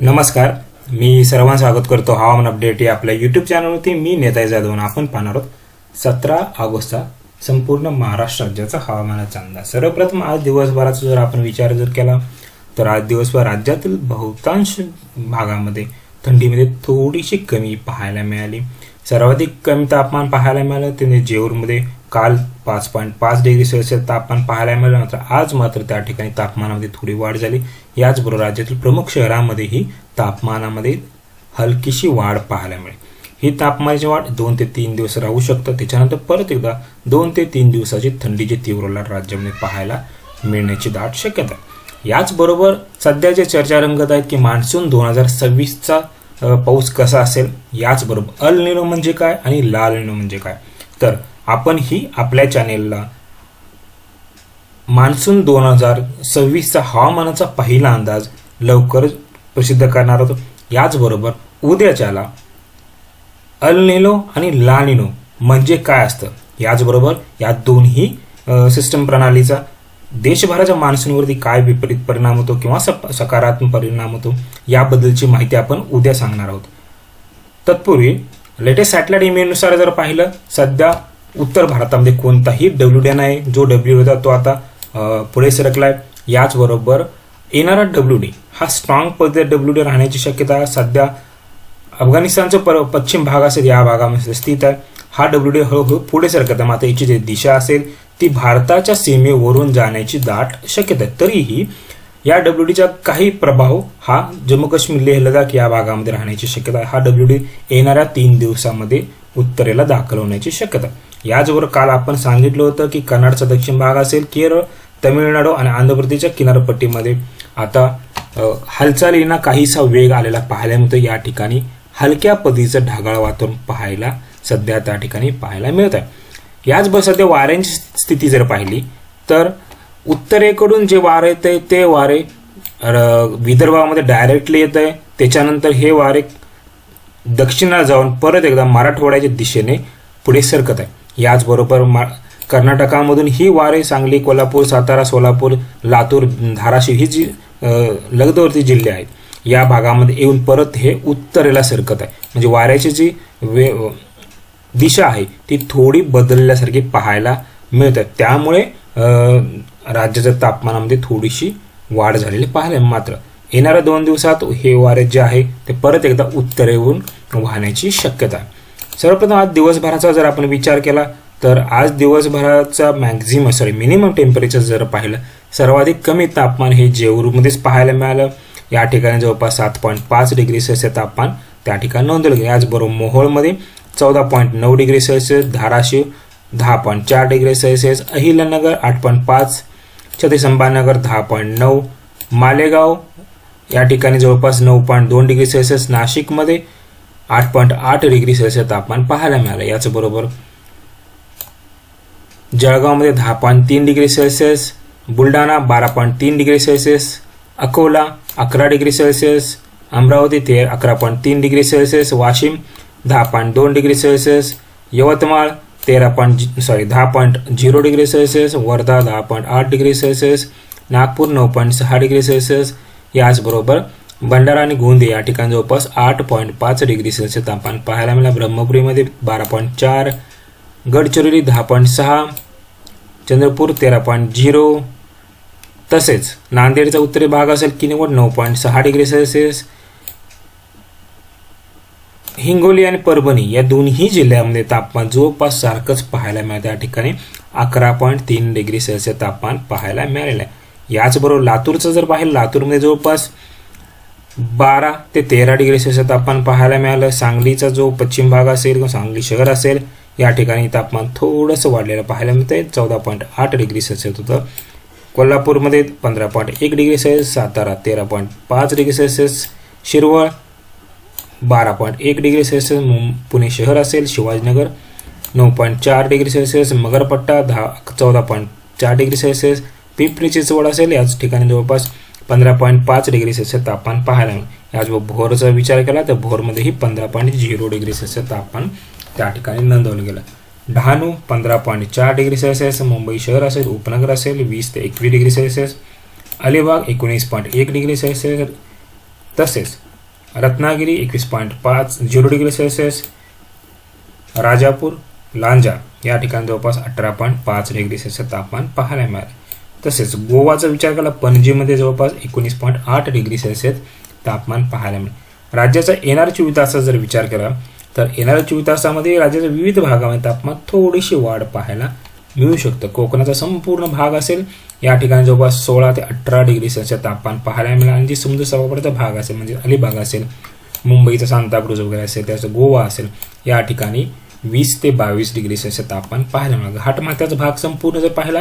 नमस्कार मी सर्वांचं स्वागत करतो हवामान अपडेट या आपल्या यूट्यूब चॅनलवरती मी नेताय जाधव आपण पाहणार आहोत सतरा ऑगस्टचा संपूर्ण महाराष्ट्र राज्याचा हवामानाचा अंदाज. सर्वप्रथम आज दिवसभराचा जर आपण विचार जर केला तर आज दिवसभर राज्यातील बहुतांश भागामध्ये थंडीमध्ये थोडीशी कमी पाहायला मिळाली. सर्वाधिक कमी तापमान पाहायला मिळालं ते जेऊरमध्ये काल पाच पॉईंट पाच डिग्री सेल्सिअस तापमान पाहायला मिळालं मात्र आज मात्र त्या ठिकाणी तापमानामध्ये थोडी वाढ झाली. याचबरोबर राज्यातील प्रमुख शहरांमध्येही तापमानामध्ये हलकीशी वाढ पाहायला मिळेल. ही तापमानाची वाढ दोन ते तीन दिवस राहू शकतं. त्याच्यानंतर परत एकदा दोन ते तीन दिवसाची थंडीची तीव्र लाट राज्यामध्ये पाहायला मिळण्याची दाट शक्यता याचबरोबर सध्या जे चर्चा रंगत आहेत की मान्सून दोन हजार सव्वीसचा पाऊस कसा असेल? याचबरोबर अल निनो म्हणजे काय आणि लाल निनो म्हणजे काय? तर आपण ही आपल्या चॅनेलला मान्सून दोन हजार सव्वीसचा हवामानाचा पहिला अंदाज लवकरच प्रसिद्ध करणार आहोत याचबरोबर उद्याच्याला अल आणि लानिनो म्हणजे काय असतं? याचबरोबर या दोन्ही सिस्टम प्रणालीचा देशभराच्या मान्सूनवरती काय विपरीत परिणाम होतो किंवा सप- सकारात्मक परिणाम होतो याबद्दलची माहिती आपण उद्या सांगणार आहोत. तत्पूर्वी लेटेस्ट सॅटेलाइट इमेजनुसार जर पाहिलं सध्या उत्तर भारतामध्ये कोणताही डब्ल्यू डी नाही जो डब्ल्यू होता तो आता पुढे पुढे सरकलाय. याचबरोबर येणारा डब्ल्यू डी हा स्ट्रॉंग पद्धत डब्ल्यू डी राहण्याची शक्यता सध्या अफगाणिस्तानचा पर पश्चिम भाग असेल या भागामध्ये स्थित आहे. हा डब्ल्यू डी हळूहळू पुढे सरकत आहे. मात्र याची जी दिशा असेल ती भारताच्या सीमेवरून जाण्याची दाट शक्यता आहे. तरीही या डब्ल्यू डीचा काही प्रभाव हा जम्मू काश्मीर लेह लडाख या भागामध्ये राहण्याची शक्यता हा डब्ल्यू डी येणाऱ्या तीन दिवसामध्ये उत्तरेला दाखल होण्याची शक्यता याचबरोबर काल आपण सांगितलं होतं की कर्नाटकचा दक्षिण भाग असेल केरळ तमिळनाडू आणि आंध्र प्रदेशच्या किनारपट्टीमध्ये. आता हालचालींना काहीसा वेग आलेला पाहायला मिळतो या ठिकाणी हलक्या पदीचं ढगाळ वातावरण पाहायला सध्या त्या ठिकाणी पाहायला मिळत आहे याचबरोबर सध्या वाऱ्यांची स्थिती जर पाहिली तर उत्तरेकडून जे वारे येते ते वारे विदर्भामध्ये डायरेक्टली येत आहे त्याच्यानंतर हे वारे दक्षिणा जाऊन परत एकदा मराठवाड्याच्या दिशेने पुढे सरकत आहे याचबरोबर मा कर्नाटकामधून ही वारे सांगली कोल्हापूर सातारा सोलापूर लातूर धाराशिव ही जी लगदवर्ती जिल्हे आहेत या भागामध्ये येऊन परत हे उत्तरेला सरकत आहे. म्हणजे वाऱ्याची जी वे दिशा आहे ती थोडी बदलल्यासारखी पाहायला मिळतात आहे त्यामुळे राज्याच्या तापमानामध्ये थोडीशी वाढ झालेली पाहायला मात्र येणाऱ्या दोन दिवसात हे वारे जे आहे ते परत एकदा उत्तरेहून वाहण्याची शक्यता आहे. सर्वप्रथम आज दिवसभराचा जर आपण विचार केला तर आज दिवसभराचा मॅक्झिमम सॉरी मिनिमम टेम्परेचर जर पाहिलं सर्वाधिक कमी तापमान हे जेऊरमध्येच पाहायला मिळालं. या ठिकाणी जवळपास सात पॉईंट पाच डिग्री सेल्सिअस तापमान त्या ठिकाणी नोंदवलं गेलं. याचबरोबर मोहोळमध्ये चौदा पॉईंट नऊ डिग्री सेल्सिअस धाराशिव दहा पॉईंट चार डिग्री सेल्सिअस अहिल्यानगर आठ पॉईंट पाच छत्री संभाजीनगर दहा पॉईंट नऊ मालेगाव या ठिकाणी जवळपास नऊ पॉईंट दोन डिग्री सेल्सिअस नाशिकमध्ये आठ पॉईंट आठ डिग्री सेल्सिअस तापमान पाहायला मिळालं. याचबरोबर जळगावमध्ये दहा पॉईंट तीन डिग्री सेल्सिअस बुलढाणा बारा पॉईंट तीन डिग्री सेल्सिअस अकोला अकरा डिग्री सेल्सिअस अमरावती ते अकरा पॉईंट तीन डिग्री सेल्सिअस वाशिम दहा पॉईंट दोन डिग्री सेल्सिअस यवतमाळ तेरा पॉईंट सॉरी दहा point zero degree Celsius Wardha दहा पॉईंट आठ डिग्री सेल्सिअस नागपूर नऊ पॉईंट सहा डिग्री सेल्सिअस. याचबरोबर भंडारा आणि गोंदिया या ठिकाणी जवळपास आठ पॉईंट पाच डिग्री सेल्सिअस तापमान पाहायला मिळालं. ब्रह्मपुरीमध्ये बारा पॉईंट चार गडचिरोली दहा पॉईंट सहा चंद्रपूर तेरा पॉईंट झिरो तसेच नांदेडचा उत्तरी भाग असेल किनवट नऊ पॉईंट सहा डिग्री सेल्सिअस. हिंगोली आणि परभणी या दोन्ही जिल्ह्यामध्ये तापमान जवळपास सारखंच पाहायला मिळतं या ठिकाणी अकरा पॉईंट तीन डिग्री सेल्सिअस तापमान पाहायला मिळालेलं आहे. याचबरोबर लातूरचं जर पाहिलं लातूरमध्ये जवळपास बारा ते तेरा डिग्री सेल्सिअस तापमान पाहायला मिळालं. सांगलीचा जो पश्चिम भाग असेल किंवा सांगली शहर असेल या ठिकाणी तापमान थोडंसं वाढलेलं पाहायला मिळतंय. चौदा पॉईंट आठ डिग्री सेल्सिअस होतं. कोल्हापूरमध्ये पंधरा पॉईंट एक डिग्री सेल्सिअस सातारा तेरा पॉईंट पाच डिग्री सेल्सिअस शिरवळ बारा पॉईंट एक डिग्री सेल्सिअस मुं पुणे शहर असेल शिवाजीनगर नऊ पॉईंट चार डिग्री सेल्सिअस मगरपट्टा दहा चौदा पॉईंट चार डिग्री सेल्सिअस पिंपरी चिंचवड असेल याच ठिकाणी जवळपास पंधरा पॉईंट पाच डिग्री सेल्सिअस तापमान पाहायला मिळेल. याचबरोबर भोरचा विचार केला तर भोरमध्येही पंधरा पॉईंट झिरो डिग्री सेल्सिअस तापमान त्या ठिकाणी नोंदवलं गेलं. डहाणू पंधरा पॉईंट चार डिग्री सेल्सिअस मुंबई शहर असेल उपनगर असेल वीस ते एकवीस डिग्री सेल्सिअस अलिबाग एकोणीस पॉईंट एक डिग्री सेल्सिअस तसेच रत्नागिरी एकवीस पॉईंट पाच zero degree Celsius Rajapur Lanja या ठिकाणी जवळपास अठरा पॉईंट पाच डिग्री सेल्सिअस तापमान पाहायला मिळालं. तसेच गोवाचा विचार केला पणजीमध्ये जवळपास एकोणीस पॉईंट आठ डिग्री सेल्सिअस तापमान पाहायला मिळेल. राज्याचा येणाऱ्या चोवीस तासाचा जर विचार केला तर येणाऱ्या चोवीस तासामध्ये राज्याच्या विविध भागामध्ये तापमान थोडीशी वाढ पाहायला मिळू शकतं. कोकणाचा संपूर्ण भाग असेल या ठिकाणी जवळपास सोळा ते अठरा डिग्री सेल्सिअस तापमान पाहायला मिळेल. आणि जे समुद्र सभापडचा भाग असेल म्हणजे अलिबाग असेल मुंबईचा सांताक्रूज वगैरे असेल त्याचं गोवा असेल या ठिकाणी वीस ते बावीस डिग्री सेल्सिअस तापमान पाहायला मिळेल. घाटमाथ्याचा भाग संपूर्ण जर पाहिला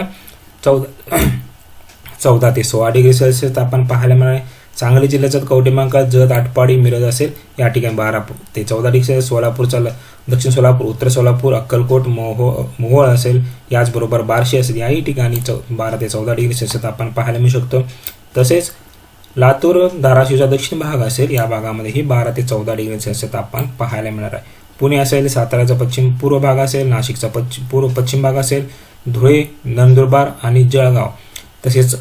चौदा चौदा ते सोळा डिग्री सेल्सिअस तापमान पाहायला मिळाले सांगली जिल्ह्याचा कवटेमांकात जत आटपाडी मिरज असेल या ठिकाणी बारा ते चौदा डिग्री सेल्सिअस सोलापूरचा दक्षिण सोलापूर उत्तर सोलापूर अक्कलकोट मोहो मोहोळ असेल याचबरोबर बार्शी असेल याही ठिकाणी चौ बारा ते चौदा डिग्री सेल्सिअस तापमान पाहायला मिळू शकतो. तसेच लातूर धाराशिवचा दक्षिण भाग असेल या भागामध्येही बारा ते चौदा डिग्री सेल्सिअस तापमान पाहायला मिळणार आहे. पुणे असेल साताऱ्याचा पश्चिम पूर्व भाग असेल नाशिकचा पश्चिम पूर्व पश्चिम भाग असेल धुळे नंदुरबार आणि जळगाव. तसेच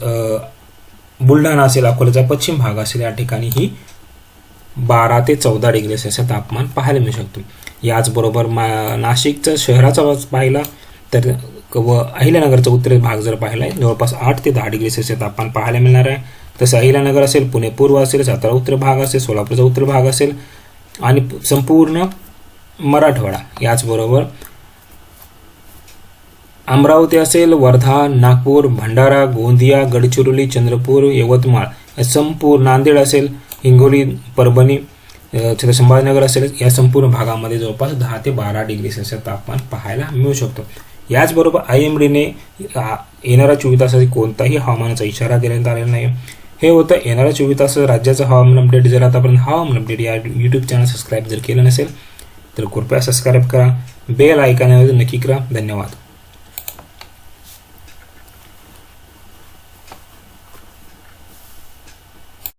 बुलढाणा असेल अकोल्याचा पश्चिम भाग असेल या ठिकाणी ही बारा ते चौदा डिग्री सेल्सिअस तापमान पाहायला मिळू शकतो. याचबरोबर मा नाशिकचं शहराचा पाहिला तर व अहिल्यानगरचा उत्तरेत भाग जर पाहिला जवळपास आठ ते दहा डिग्री सेल्सिअस तापमान पाहायला मिळणार आहे. तसं अहिल्यानगर असेल पुणे पूर्व असेल सातारा उत्तर भाग असेल सोलापूरचा उत्तर भाग असेल आणि संपूर्ण मराठवाडा. याचबरोबर अमरावती असेल वर्धा नागपूर भंडारा गोंदिया गडचिरोली चंद्रपूर यवतमाळ संपूर्ण नांदेड असेल हिंगोली परभणी छत्र संभाजीनगर असेल या संपूर्ण भागामध्ये जवळपास दहा ते बारा डिग्री सेल्सिअस तापमान पाहायला मिळू शकतो. याचबरोबर आय एम डीने येणाऱ्या चोवीस तासासाठी कोणताही हवामानाचा इशारा देण्यात आलेला नाही. हे होतं येणाऱ्या चोवीस तास राज्याचं हवामान अपडेट जर आतापर्यंत हवामान अपडेट या यूट्यूब चॅनल सबस्क्राईब जर केलं नसेल तर कृपया सबस्क्राईब करा बेल ऐकण्यावर नक्की करा. धन्यवाद.